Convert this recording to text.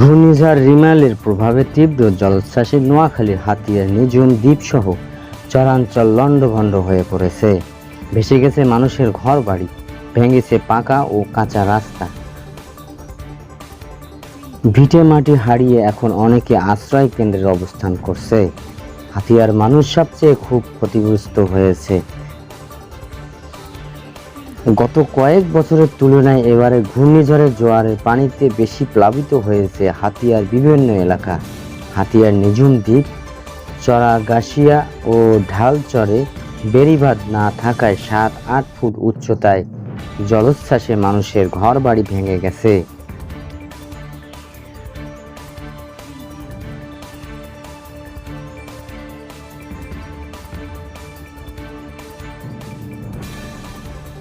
ঘূর্ণিঝড় রিমালের প্রভাবে তীব্র জলোচ্ছ্বাসে নোয়াখালীর হাতিয়ার নিঝুম দ্বীপসহ চরাঞ্চল লণ্ডভণ্ড হয়ে পড়েছে। ভেসে গেছে মানুষের ঘর বাড়ি ভেঙেছে পাকা ও কাঁচা রাস্তা। ভিটে মাটি হারিয়ে এখন অনেকে আশ্রয় কেন্দ্রের অবস্থান করছে। হাতিয়ার মানুষ সবচেয়ে খুব ক্ষতিগ্রস্ত হয়েছে। গত কয়েক বছরের তুলনায় এবারে ঘূর্ণিঝড়ের জোয়ারের পানিতে বেশি প্লাবিত হয়েছে হাতিয়ার বিভিন্ন এলাকা। হাতিয়ার নিঝুম দ্বীপ, চরাগাছিয়া ও ঢাল ঢালচরে বেড়িবাঁধ না থাকায় সাত আট ফুট উচ্চতায় জলোচ্ছ্বাসে মানুষের ঘর বাড়ি ভেঙে গেছে।